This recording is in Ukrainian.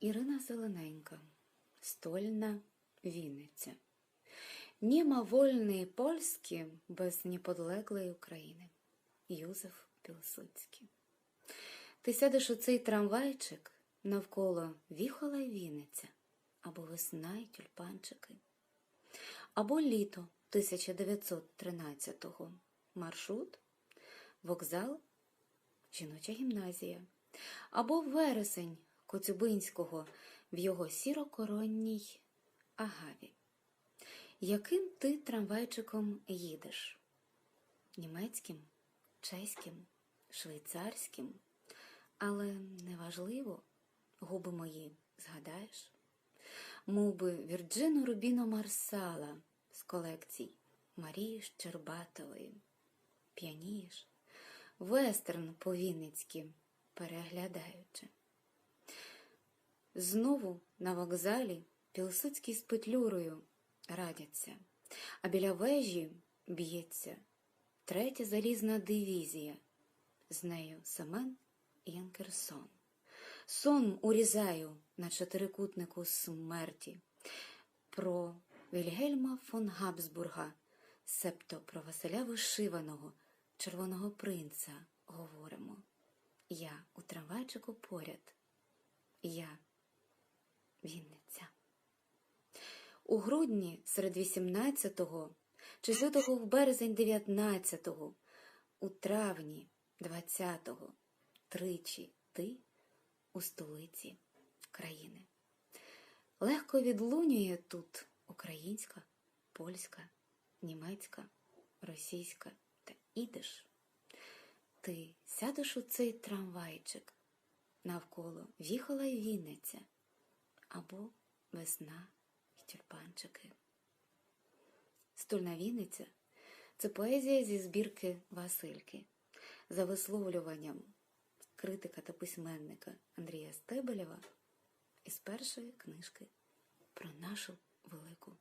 Ірина Зелененька, Стольна Вінниця. Нема вольної Польські без неподлеглої України. Юзеф Пілсудський. Ти сядеш у цей трамвайчик навколо віхола й Вінниця, або весна й тюльпанчики, або літо 1913-го. Маршрут, вокзал, жіноча гімназія, або вересень Коцюбинського в його сірокоронній агаві. Яким ти трамвайчиком їдеш? Німецьким, чеським, швейцарським, але неважливо, губи мої згадаєш? Мов Вірджину Рубіно Марсала з колекцій Марії Щербатової. П'янієш, вестерн по-вінницьки переглядаючи. Знову на вокзалі Пілсудський з петлюрою радяться, а біля вежі б'ється третя залізна дивізія, з нею Семен Янкерсон. Сон урізаю на чотирикутнику смерті. Про Вільгельма фон Габсбурга, себто про Василя Вишиваного, червоного принца говоримо. Я у трамвайчику поряд. Я Вінниця. У грудні серед 18-го, чи лютого в березень 19-го, у травні 20-го, тричі ти у столиці країни. Легко відлунює тут українська, польська, німецька, російська та ідиш. Ти сядеш у цей трамвайчик навколо віхола й Вінниця або весна й тюльпанчики. Стольна Вінниця це поезія зі збірки Васильки за висловлюванням критика та письменника Андрія Стебелєва із першої книжки про нашу велику